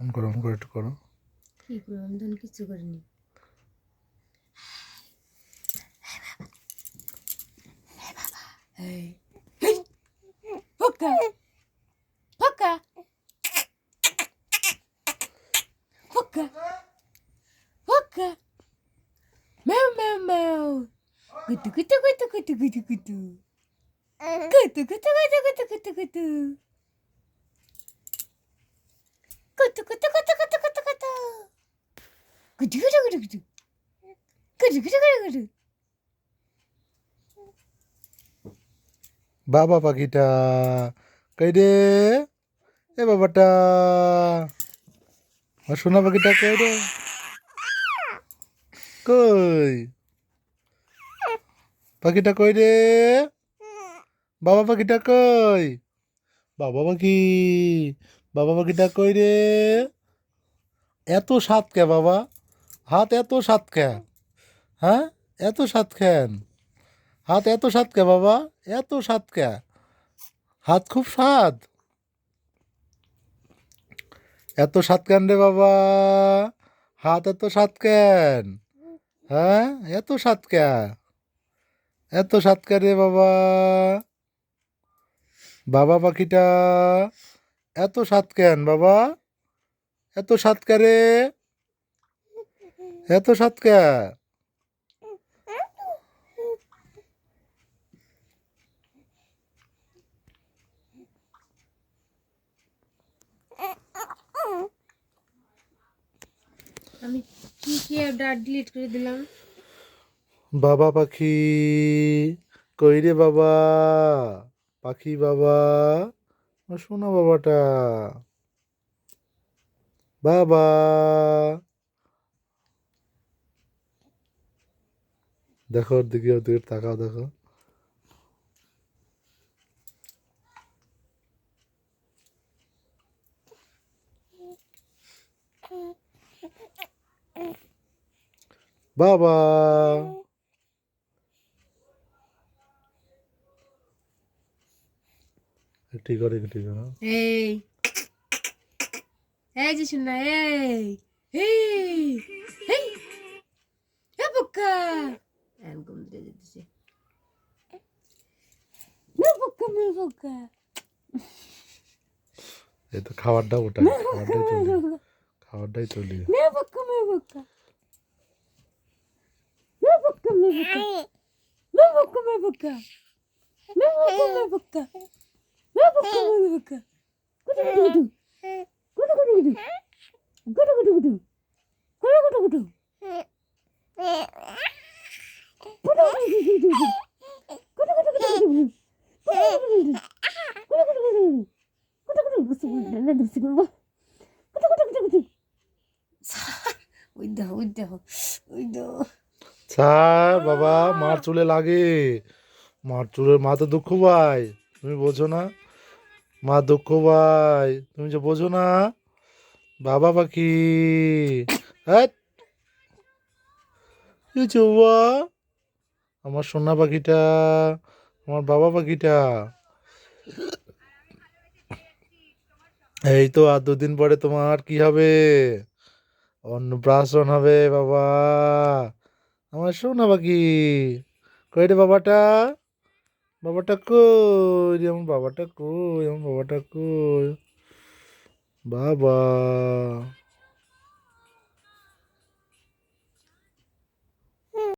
On করো on করে একটু করো কি করবো আমি তখন কিচ্ছু করিনি এই Boca! Boca! Boca! Boca! Meu, meu, meu! Gutu, gutu, gutu, gutu, gutu, gutu. Gutu, gutu, gutu, gutu, gutu, gutu. বাবা পাখিটা কই রে এ বাবাটা আমার সোনা পাখিটা কই রে কই পাখিটা কই রে বাবা পাখিটা কই বাবা পাখি বাবা পাখিটা কই রে? এত সাত কে বাবা? হাত এত সাত কে? হ্যাঁ? এত সাত খেন হাত এত সাত কে বাবা? এত সাত কে? হাত খুব স্বাদ। এত স্বাদ কেন রে বাবা? হাত এত সাত কেন? হ্যাঁ? এত সাত কে? এত স্বাদ কে রে বাবা? বাবা পাখিটা এত স্বাদ কেন বাবা? এত স্বাদ কে রে? এত কে? আমি কি কি ডিলিট করে দিলাম? বাবা পাখি। কই রে বাবা? পাখি বাবা। শোনা বাবাটা। বাবা। দেখো ওর দিকে ওর দিকে তাকাও দেখো। বাবা। ঠিক করে ঠিক করো এই। এই যে শোনা এই। এই। এই। এ বোকা। এন কম দিয়ে দিতেছে মে বোকা মে বোকা। এই তো খাবারটা ওটাই খাবারটাই চলি। খাবারটাই চলি। মে বোকা। মে বোকা মে বোকা। মে বোকা মে বোকা। মে বোকা মে বোকা। স্যার বাবা মার চুলে লাগে। মার চুলের মা তো দুঃখ পায়। তুমি বোঝো না। মা দুঃখ ভাই, তুমি যে বোঝো না। বাবা পাখি। আমার সোনা পাখিটা, আমার বাবা পাখিটা। এই তো আর দুদিন পরে তোমার কি হবে? অন্নপ্রাশন হবে বাবা। আমার সোনা পাখি। রে বাবাটা? বাবাটা কই যেমন বাবাটা কই? আমার বাবাটা কই? বাবা।